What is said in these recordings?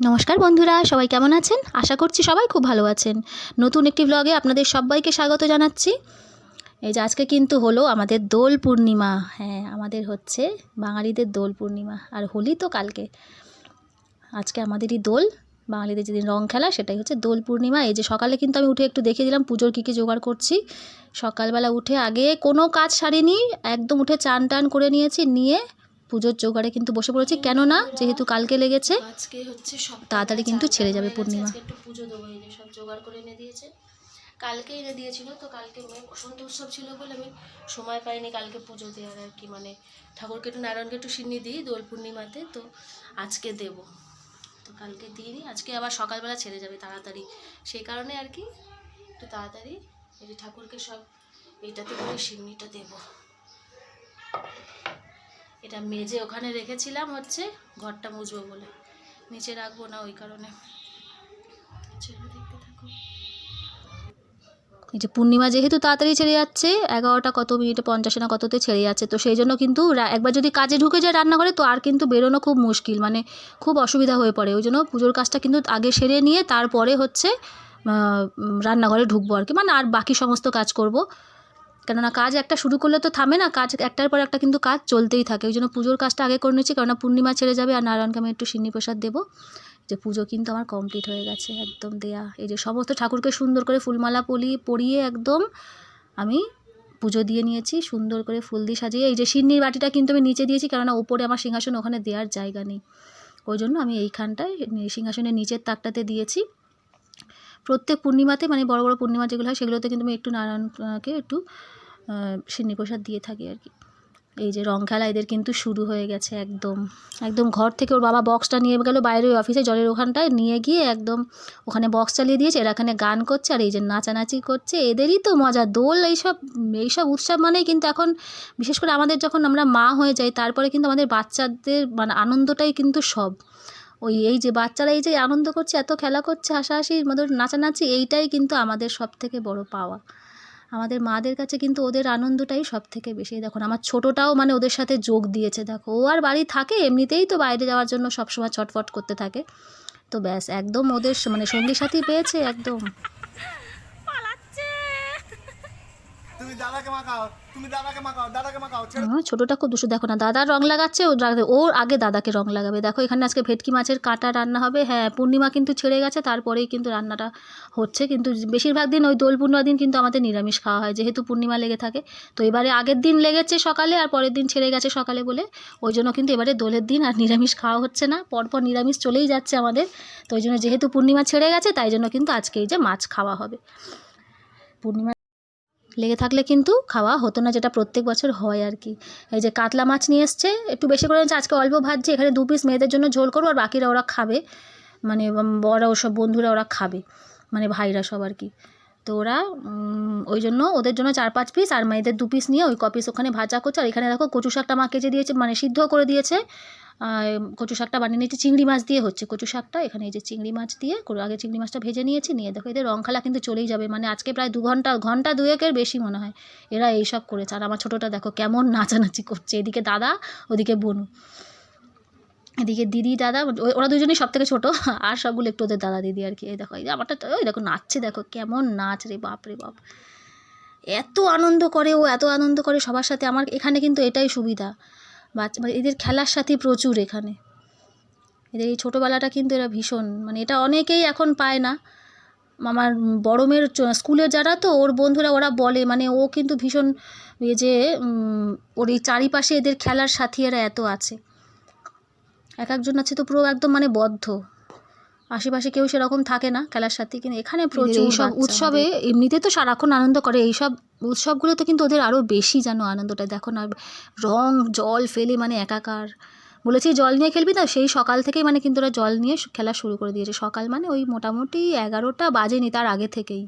নমস্কার বন্ধুরা, সবাই কেমন আছেন? আশা করছি সবাই খুব ভালো আছেন। নতুন একটি ব্লগে আপনাদের সবাইকে স্বাগত জানাচ্ছি। এই যে আজকে কিন্তু হলো আমাদের দোল পূর্ণিমা। হ্যাঁ আমাদের হচ্ছে বাঙালিদের দোল পূর্ণিমা, আর হোলি তো কালকে। আজকে আমাদেরই দোল, বাঙালিদের যেদিন রং খেলা, সেটাই হচ্ছে দোল পূর্ণিমা। এই যে সকালে কিন্তু আমি উঠে একটু দেখিয়ে দিলাম, পুজোর কী কী জোগাড় করছি। সকালবেলা উঠে আগে কোনো কাজ সারিনি, একদম উঠে চান টান করে নিয়েছি, নিয়ে পুজোর জোগাড়ে কিন্তু বসে পড়েছি। কেননা যেহেতু কালকে লেগেছে আজকে হচ্ছে সব তাড়াতাড়ি কিন্তু ছেড়ে যাবে পূর্ণিমা। আজকে একটু পুজো দেবো এই যে সব জোগাড় করে এনে দিয়েছে। কালকে এনে দিয়েছিল তো কালকে মেয়ে বসন্ত উৎসব ছিল বলে আমি সময় পাইনি কালকে পুজো দেওয়ার আর কি মানে ঠাকুরকে একটু নারায়ণকে একটু সিন্নি দিই দোল পূর্ণিমাতে তো আজকে দেব। তো কালকে দিয়ে দিই আজকে আবার সকালবেলা ছেড়ে যাবে তাড়াতাড়ি। সেই কারণে আর কি একটু তাড়াতাড়ি এই যে ঠাকুরকে সব এইটাতে করে সিন্নিটা দেবো। এটা মেজে ওখানে রেখেছিলাম হচ্ছে, ঘরটা মুছবো বলে। নিচে রাখব না ওই কারণে। এই যে পূর্ণিমা যেহেতু তাড়াতাড়ি ছেড়ে যাচ্ছে, এগারোটা কত মিনিটে পঞ্চাশে না কততে ছেড়ে যাচ্ছে, তো সেই জন্য কিন্তু একবার যদি কাজে ঢুকে যায় রান্নাঘরে, তো আর কিন্তু বেরোনো খুব মুশকিল মানে খুব অসুবিধা হয়ে পড়ে। ওই জন্য পুজোর কাজটা কিন্তু আগে সেরে নিয়ে তারপরে হচ্ছে রান্নাঘরে ঢুকবো আর কি। মানে আর বাকি সমস্ত কাজ করব। কেননা কাজ একটা শুরু করলে তো থামে না, কাজ একটার পর একটা কিন্তু কাজ চলতেই থাকে। ওই জন্য পুজোর কাজটা আগে করে নিচ্ছি, কেননা পূর্ণিমা ছেড়ে যাবে আর নারায়ণকে আমি একটু সিন্নি প্রসাদ দেবো। যে পুজো কিন্তু আমার কমপ্লিট হয়ে গেছে, একদম দেয়া। এই যে সমস্ত ঠাকুরকে সুন্দর করে ফুলমালা পরিয়ে পরিয়ে একদম আমি পুজো দিয়ে নিয়েছি, সুন্দর করে ফুল দিয়ে সাজিয়ে। এই যে সিন্নির বাটিটা কিন্তু আমি নিচে দিয়েছি, কেননা ওপরে আমার সিংহাসন, ওখানে দেওয়ার জায়গা নেই। ওই জন্য আমি এইখানটায় সিংহাসনের নিচের তাকটাতে দিয়েছি। প্রত্যেক পূর্ণিমাতে মানে বড় বড় পূর্ণিমা যেগুলো হয়, সেগুলোতে কিন্তু আমি একটু নারায়ণকে একটু সিন্নি প্রসাদ দিয়ে থাকি আর কি। এই যে রং খেলা এদের কিন্তু শুরু হয়ে গেছে একদম। একদম ঘর থেকে ওর বাবা বক্সটা নিয়ে গেল বাইরে ওই অফিসে জলের ওখানটায় নিয়ে গিয়ে একদম ওখানে বক্স চালিয়ে দিয়েছে, এরা এখানে গান করছে আর এই যে নাচানাচি করছে। এদেরই তো মজা, দোল এইসব এইসব উৎসব মানেই কিন্তু এখন বিশেষ করে আমাদের যখন আমরা মা হয়ে যাই, তারপরে কিন্তু আমাদের বাচ্চাদের মানে আনন্দটাই কিন্তু সব। ওই এই যে বাচ্চারা এই যে আনন্দ করছে, এত খেলা করছে, হাসাহাসি মধ্যে নাচানাচি, এইটাই কিন্তু আমাদের সব থেকে বড় পাওয়া। আমাদের মাদের কাছে কিন্তু ওদের আনন্দটাই সব থেকে বেশি। দেখো দেখুন, আমার ছোটোটাও মানে ওদের সাথে যোগ দিয়েছে, দেখো। ও আর বাড়ি থাকে, এমনিতেই তো বাইরে যাওয়ার জন্য সবসময় ছটফট করতে থাকে। তো ব্যাস, একদম ওদের মানে সঙ্গী সাথী পেয়েছে, একদম তুমি দাদাকে মাখাও, তুমি দাদাকে মাখাও দাদাকে মাখাও আমার ছোটোটা খুব দুশো দেখো না দাদার রং লাগাচ্ছে, ও ওর আগে দাদাকে রং লাগাবে। দেখো, এখানে আজকে ভেটকি মাছের কাটা রান্না হবে। হ্যাঁ পূর্ণিমা কিন্তু ছেড়ে গেছে, তারপরেই কিন্তু রান্নাটা হচ্ছে। কিন্তু বেশিরভাগ দিন ওই দোল পূর্ণিমা দিন কিন্তু আমাদের নিরামিষ খাওয়া হয়, যেহেতু পূর্ণিমা লেগে থাকে। তো এবারে আগের দিন লেগেছে সকালে, আর পরের দিন ছেড়ে গেছে সকালে বলে। ওই জন্য কিন্তু এবারে দোলের দিন আর নিরামিষ খাওয়া হচ্ছে না। পরপর নিরামিষ চলেই যাচ্ছে আমাদের। তো ওই জন্য যেহেতু পূর্ণিমা ছেড়ে গেছে, তাই জন্য কিন্তু আজকে এই যে মাছ খাওয়া হবে। পূর্ণিমা লেগে থাকলে কিন্তু খাওয়া হতো না, যেটা প্রত্যেক বছর হয় আর কি। এই যে কাতলা মাছ নিয়ে এসছে, একটু বেশি করে আজকে অল্প ভাজছে, এখানে দু পিস মেয়েদের জন্য ঝোল করব, আর বাকিরা ওরা খাবে। মানে ওরা ওসব বন্ধুরা ওরা খাবে মানে ভাইরা সব আর কি। তো ওরা ওই জন্য ওদের জন্য চার পাঁচ পিস আর মেয়েদের দু পিস নিয়ে ওই ক পিস ওখানে ভাজা করছে। আর এখানে দেখো কচু শাকটা মা কেটে দিয়েছে মানে সিদ্ধ করে দিয়েছে। কচু শাকটা বানিয়ে নিয়েছি, চিংড়ি মাছ দিয়ে হচ্ছে কচু শাকটা। এখানে এই যে চিংড়ি মাছ দিয়ে আগে চিংড়ি মাছটা ভেজে নিয়েছি, নিয়ে দেখো এদের রং খেলা কিন্তু চলেই যাবে। মানে আজকে প্রায় দু ঘণ্টা ঘণ্টা দুয়েকের বেশি মনে হয় এরা এইসব করেছে। আর আমার ছোটোটা দেখো কেমন নাচানাচি করছে। এদিকে দাদা, ওদিকে বনু। এদিকে দিদি, দাদা ও- ওরা দুজনেই সব থেকে ছোটো, আর সবগুলো একটু ওদের দাদা দিদি আর কি। এই দেখো, এই আমারটা ওই দেখো নাচছে দেখো, কেমন নাচ রে বাপ রে বাপ। এত আনন্দ করে ও, এত আনন্দ করে সবার সাথে। আমার এখানে কিন্তু এটাই সুবিধা। বাচ্চা এদের খেলার সাথে প্রচুর এখানে। এদের এই ছোটোবেলাটা কিন্তু এরা ভীষণ। মানে এটা অনেকেই এখন পায় না। আমার বড় মেয়ের স্কুলে যারা তো, ওর বন্ধুরা ওরা বলে মানে ও কিন্তু ভীষণ এই যে ওর এই চারিপাশে এদের খেলার সাথী এরা এত আছে। এক একজন আছে তো পুরো একদম মানে বদ্ধ। আশেপাশে কেউ সেরকম থাকে না খেলার সাথে কিন্তু এখানে প্রচুর এইসব উৎসবে এমনিতে তো সারাক্ষণ আনন্দ করে এইসব উৎসবগুলোতে কিন্তু ওদের আরও বেশি যেন আনন্দটা দেখো না রং জল ফেলে মানে একাকার। বলেছি জল নিয়ে খেলবি না সেই সকাল থেকেই মানে কিন্তু ওরা জল নিয়ে খেলা শুরু করে দিয়েছে। সকাল মানে ওই মোটামুটি এগারোটা বাজেনি তার আগে থেকেই।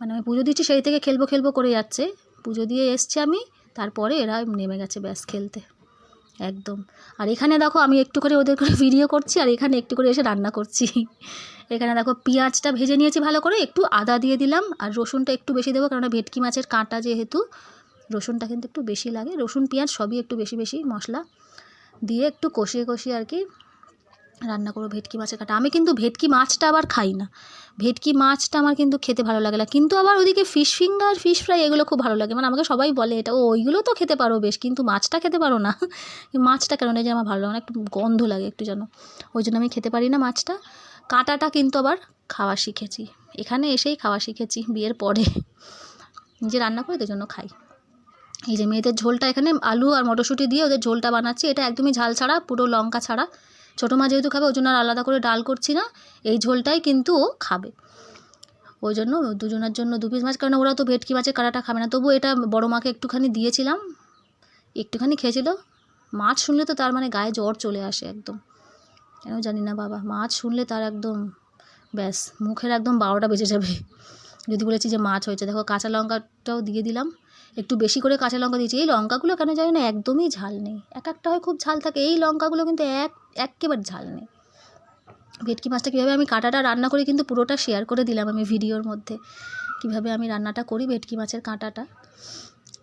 মানে আমি পুজো দিচ্ছি সেই থেকে খেলব খেলব করে যাচ্ছে। পুজো দিয়ে এসছি আমি তারপরে এরা নেমে গেছে ব্যাস খেলতে। একদম। আর এখানে দেখো আমি একটু করে ওদের করে ভিডিও করছি, আর এখানে একটু করে এসে রান্না করছি। এখানে দেখো পেঁয়াজটা ভেজে নিয়েছি ভালো করে, একটু আদা দিয়ে দিলাম, আর রসুনটা একটু বেশি দেবো, কারণ ভেটকি মাছের কাঁটা যেহেতু, রসুনটা কিন্তু একটু বেশি লাগে। রসুন, পেঁয়াজ সবই একটু বেশি বেশি মশলা দিয়ে একটু কষিয়ে কষিয়ে আর কি রান্না করব, ভেটকি মাছের কাটা। আমি কিন্তু ভেটকি মাছটা আবার খাই না। ভেটকি মাছটা আমার কিন্তু খেতে ভালো লাগে না। কিন্তু আবার ওদিকে ফিশ ফিঙ্গার ফিশ ফ্রাই এগুলো খুব ভালো লাগে। মানে আমাকে সবাই বলে এটা, ও, ওইগুলো তো খেতে পারো বেশ, কিন্তু মাছটা খেতে পারো না। মাছটা কেন যে আমার ভালো লাগে না, একটু গন্ধ লাগে একটু যেন। ওই জন্য আমি খেতে পারি না মাছটা। কাঁটাটা কিন্তু আবার খাওয়া শিখেছি। এখানে এসেই খাওয়া শিখেছি বিয়ের পরে। নিজে রান্না করে জন্য খাই। এই যে মেয়েদের ঝোলটা এখানে আলু আর মটরশুঁটি দিয়ে ওদের ঝোলটা বানাচ্ছি। এটা একদমই ঝাল ছাড়া, পুরো লঙ্কা ছাড়া। ছোটো মা যেহেতু খাবে, ওই জন্য আর আলাদা করে ডাল করছি না, এই ঝোলটাই কিন্তু ও খাবে। ওই জন্য দুজনের জন্য দু পিস মাছ, কারণ ওরা তো ভেটকি মাছের কাঁটাটা খাবে না। তবু এটা বড় মাকে একটুখানি দিয়েছিলাম, একটুখানি খেয়েছিল। মাছ শুনলে তো তার মানে গায়ে জ্বর চলে আসে একদম। কেন জানি না বাবা, মাছ শুনলে তার একদম, ব্যাস, মুখের একদম বারোটা বেজে যাবে। যদি বলেছি যে মাছ হয়েছে, দেখো কাঁচা লঙ্কাটাও দিয়ে দিলাম একটু বেশি করে কাঁচা লঙ্কা দিয়েছি। এই লঙ্কাগুলো কেন জানি না একদমই ঝাল নেই। এক একটা হয় খুব ঝাল থাকে। এই লঙ্কাগুলো কিন্তু এক একেবারে ঝাল নেই। ভেটকি মাছটা কীভাবে আমি কাঁটাটা রান্না করি কিন্তু পুরোটা শেয়ার করে দিলাম আমি ভিডিওর মধ্যে। কীভাবে আমি রান্নাটা করি ভেটকি মাছের কাঁটাটা।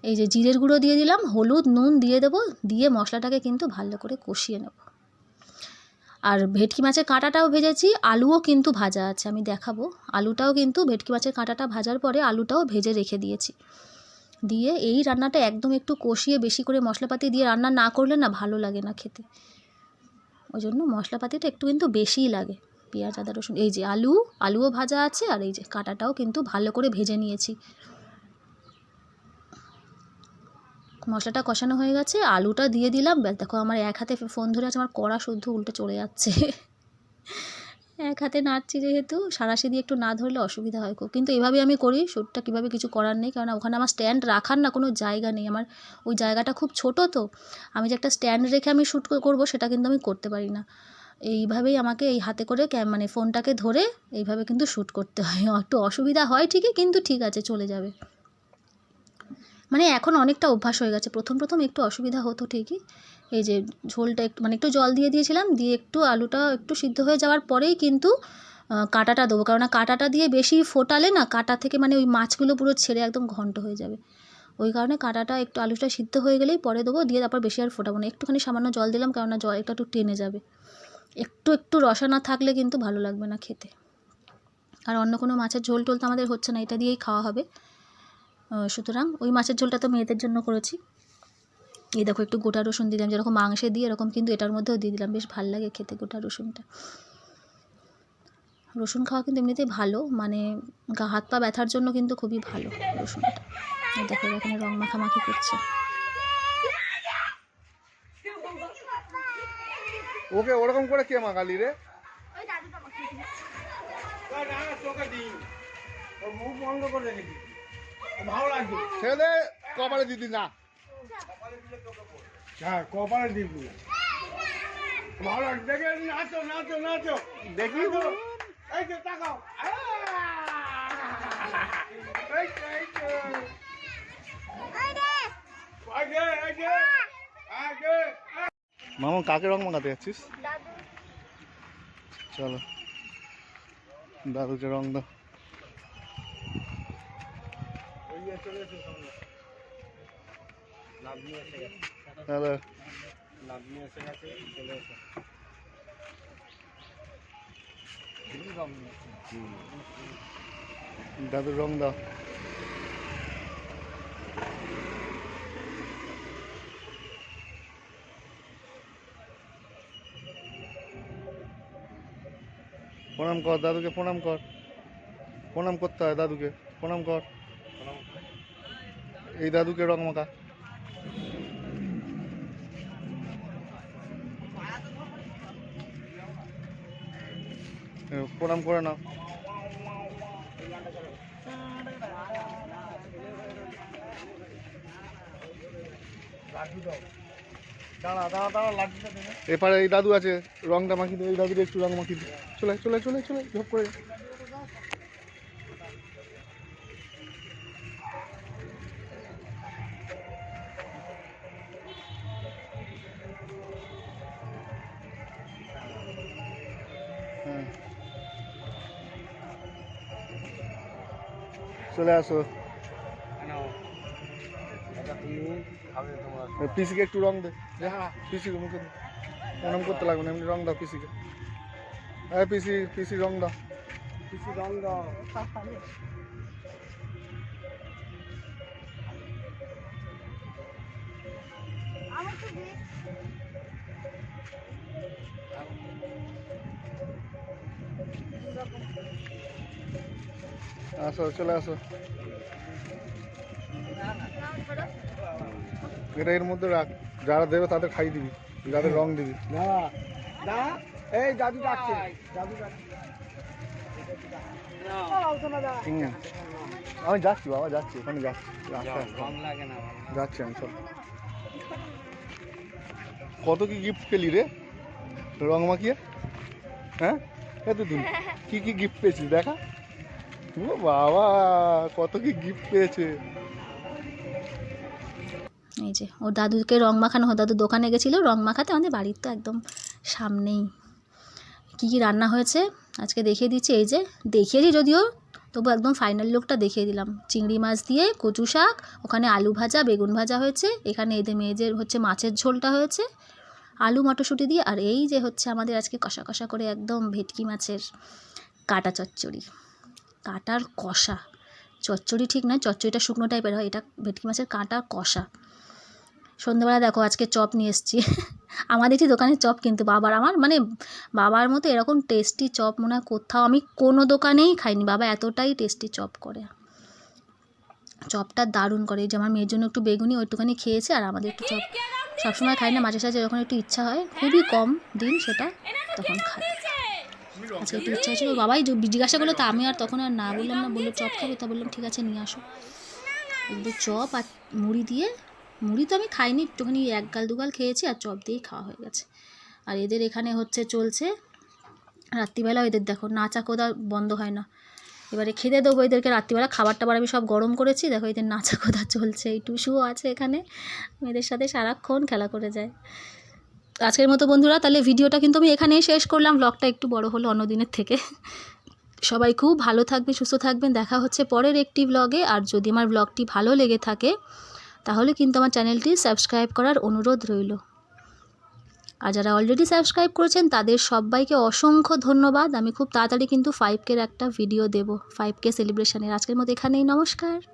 এই যে জিরের গুঁড়ো দিয়ে দিলাম, হলুদ, নুন দিয়ে দেবো। দিয়ে মশলাটাকে কিন্তু ভালো করে কষিয়ে নেব। আর ভেটকি মাছের কাঁটাটাও ভেজেছি। আলুও কিন্তু ভাজা আছে, আমি দেখাবো। আলুটাও কিন্তু ভেটকি মাছের কাঁটাটা ভাজার পরে আলুটাও ভেজে রেখে দিয়েছি। দিয়ে এই রান্নাটা একদম একটু কষিয়ে বেশি করে মশলাপাতি দিয়ে রান্না না করলে না ভালো লাগে না খেতে। ওই জন্য মশলাপাতিটা একটু কিন্তু বেশিই লাগে। পেঁয়াজ, আদা, রসুন, এই যে আলু, আলুও ভাজা আছে আর এই যে কাঁটাটাও কিন্তু ভালো করে ভেজে নিয়েছি। মশলাটা কষানো হয়ে গেছে, আলুটা দিয়ে দিলাম। দেখো আমার এক হাতে ফোন ধরে আছে, আমার কড়া শুদ্ধ উল্টে চলে যাচ্ছে। এক হাতে নাড়ছি যেহেতু, সারাশি দিয়ে একটু না ধরলে অসুবিধা হয় খুব। কিন্তু এভাবে আমি করি শ্যুটটা কীভাবে কিছু করার নেই, কারণ ওখানে আমার স্ট্যান্ড রাখার না কোনো জায়গা নেই। আমার ওই জায়গাটা খুব ছোট তো, আমি যে একটা স্ট্যান্ড রেখে আমি শ্যুট করব সেটা কিন্তু আমি করতে পারি না। এইভাবেই আমাকে এই হাতে করে মানে ফোনটাকে ধরে এইভাবে কিন্তু শ্যুট করতে হয়। একটু অসুবিধা হয় ঠিকই, কিন্তু ঠিক আছে, চলে যাবে। মানে এখন অনেকটা অভ্যাস হয়ে গেছে। প্রথম প্রথম একটু অসুবিধা হতো ঠিকই। এই যে ঝোলটা একটু মানে একটু জল দিয়ে দিয়েছিলাম, দিয়ে একটু আলুটা একটু সিদ্ধ হয়ে যাওয়ার পরেই কিন্তু কাঁটাটা দেবো। কারণ কাঁটাটা দিয়ে বেশি ফোটালে না কাঁটা থেকে মানে ওই মাছগুলো পুরো ছেড়ে একদম ঘন্ট হয়ে যাবে। ওই কারণে কাঁটাটা একটু আলুটা সিদ্ধ হয়ে গেলেই পরে দেবো, দিয়ে তারপর বেশি আর ফোটাবো না। একটুখানি সামান্য জল দিলাম, কেননা জল একটু টেনে যাবে। একটু একটু রসা না থাকলে কিন্তু ভালো লাগবে না খেতে। আর অন্য কোনো মাছের ঝোল টোল তো আমাদের হচ্ছে না, এটা দিয়েই খাওয়া হবে। সুতরাং ওই মাছের ঝোলটা তো মেয়েদের জন্য করেছি। এই দেখো একটু গোটা রসুন দিলাম। যেরকম মাংসে দিয়ে এরকম কিন্তু এটার মধ্যেও দিয়ে দিলাম। বেশ ভালো লাগে খেতে গোটা রসুনটা। রসুন খাওয়া কিন্তু এমনিতেই ভালো মানে গা হাত পা ব্যথার জন্য কিন্তু খুবই ভালো রসুনটা। দেখো এখানে রং মাখামাখি করছে। ওকে ওরকম করে কে মাখালি রে? মুখ বন্ধ করে রেখেছি ভালো লাগছে ছেড়ে দে কপালে দিদি না। হ্যাঁ কপালে দিবি ভালো লাগছে দেখে নাচো নাচো নাচো। দেখি তো। এই তো তাকাও। আহ! এই তো, এই তো। আগে আগে আগে মামা কাকে রং মাখাতে যাচ্ছিস? চলো। দাদুকে রং দাও। দাদুর রং দাও। প্রণাম কর দাদুকে প্রণাম কর। প্রণাম করতে হয় দাদুকে। প্রণাম কর। এই দাদুকে রং মাখা। এ, প্রণাম করে নাও। এপারে এই দাদু আছে রংটা মাখি দে এই দাদুকে একটু রং মাখি দে। চলে চলে চলে চলে ঝপ করে। চলে আসো। পিসিকে একটু রং দে। পিসিকে মুখে দে। প্রণাম করতে লাগবে না এমনি রং দাও পিসিকে। হ্যাঁ পিসি পিসি রং দাও। কিছু রং দাও। আসো চলে আসো। এটা এর মধ্যে রাখ যারা দেবে তাদের খাই দিবি যাদের রং দিবি। এই দাদু ডাকছে। দাদু আমি যাচ্ছি বাবা যাচ্ছি ওখানে যাচ্ছি। যাচ্ছি আমি সব কত কি গিফট পেলি রে? রং মাখিয়ে? হ্যাঁ? এতদিন। কি কি গিফট পেয়েছিস দেখা। বাবা, কত কি গিফট পেয়েছে। এই যে, ওর দাদুকে রং মাখানো হয় দাদু দোকানে গেছিল, রং মাখাতে আমাদের বাড়ির তো একদম সামনেই। কী কী রান্না হয়েছে, আজকে দেখিয়ে দিচ্ছি। এই যে, দেখিয়েছি যদিও, তবু একদম ফাইনাল লুকটা দেখিয়ে দিলাম। চিংড়ি মাছ দিয়ে কচু শাক, ওখানে আলু ভাজা, বেগুন ভাজা হয়েছে। এখানে এদের মেয়েদের হচ্ছে মাছের ঝোলটা হয়েছে। আলু, মটরশুঁটি দিয়ে, আর এই যে হচ্ছে আমাদের আজকে কষা কষা করে একদম ভেটকি মাছের কাটা চচ্চড়ি। কাটার কষা। চচ্চড়ি ঠিক নয়, চচ্চড়িটা শুকনো টাইপের হয়, এটা ভেটকি মাছের কাঁটা কষা। সন্ধ্যেবেলা দেখো, আজকে চপ নিয়ে এসেছি। আমাদেরই দোকানে চপ কিন্তু বাবার, আমার মানে বাবার মতো এরকম টেস্টি চপ মনে হয় কোথাও আমি কোনো দোকানেই খাইনি। বাবা এতটাই টেস্টি চপ করে। চপটা দারুণ করে। যে আমার মেয়ের জন্য একটু বেগুনি, ওইটুখানি খেয়েছে আর আমাদের একটু চপ সবসময় খাই না, মাঝে সাঝে যখন একটু ইচ্ছা হয়, খুবই কম দিন সেটা তখন খাই। আজকে একটু ইচ্ছা হয়েছিল বাবাই জি- জিজ্ঞাসা করল, তা আমি আর তখন আর না বললাম না, বলল, চপ খাবে? তা বললাম, ঠিক আছে, নিয়ে আসো। একটু চপ আর মুড়ি দিয়ে, মুড়ি তো আমি খাইনি, একটুখানি এক গাল দুগাল খেয়েছি আর চপ দিয়েই খাওয়া হয়ে গেছে। আর এদের এখানে হচ্ছে, চলছে রাত্রিবেলা এদের, দেখো নাচা কোদা বন্ধ হয় না। এবারে খেতে দেবো এদেরকে রাত্রিবেলা খাবার টাবার আমি সব গরম করেছি, দেখো, এদের নাচা কোদা চলছে এই টুসুও আছে এখানে মেয়েদের সাথে সারাক্ষণ খেলা করে যায়। আজকের মতো বন্ধুরা, তাহলে ভিডিওটা কিন্তু আমি এখানেই শেষ করলাম। ব্লগটা একটু বড় হলো অন্য দিনের থেকে। সবাই খুব ভালো থাকবেন সুস্থ থাকবেন। দেখা হচ্ছে পরের একটি ব্লগে আর যদি আমার ব্লগটি ভালো লেগে থাকে, তাহলে কিন্তু আমার চ্যানেলটি সাবস্ক্রাইব করার অনুরোধ রইল। আর যারা অলরেডি সাবস্ক্রাইব করেছেন, তাদের সবাইকে অসংখ্য ধন্যবাদ। আমি খুব তাড়াতাড়ি কিন্তু ফাইভ কের একটা ভিডিও দেবো। ফাইভ কে সেলিব্রেশনের আজকের মতো এখানেই। নমস্কার।